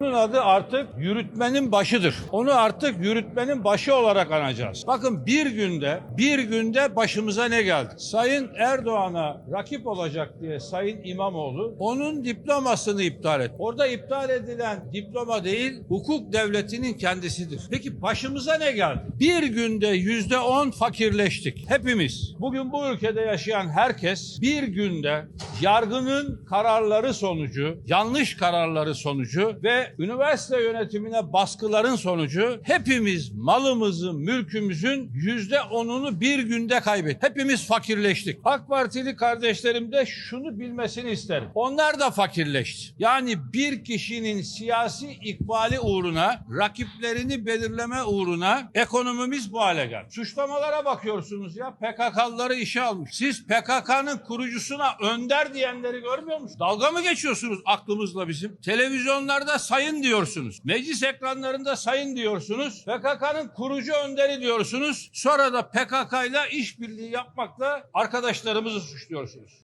Bunun adı artık yürütmenin başıdır. Onu artık yürütmenin başı olarak anacağız. Bakın bir günde, bir günde başımıza ne geldi? Sayın Erdoğan'a rakip olacak diye Sayın İmamoğlu onun diplomasını iptal etti. Orada iptal edilen diploma değil, hukuk devletinin kendisidir. Peki başımıza ne geldi? Bir günde yüzde on fakirleştik. Hepimiz. Bugün bu ülkede yaşayan herkes bir günde yargının kararları sonucu, yanlış kararları sonucu ve üniversite yönetimine baskıların sonucu hepimiz malımızın, mülkümüzün yüzde onunu bir günde kaybettik. Hepimiz fakirleştik. AK Partili kardeşlerim de şunu bilmesini isterim. Onlar da fakirleşti. Yani bir kişinin siyasi ikbali uğruna, rakiplerini belirleme uğruna ekonomimiz bu hale geldi. Suçlamalara bakıyorsunuz ya PKK'lıları işe almış. Siz PKK'nın kurucusuna önder diyenleri görmüyor musunuz? Dalga mı geçiyorsunuz aklımızla bizim? Televizyonlarda sayın diyorsunuz. Meclis ekranlarında sayın diyorsunuz. PKK'nın kurucu önderi diyorsunuz. Sonra da PKK ile işbirliği yapmakla arkadaşlarımızı suçluyorsunuz.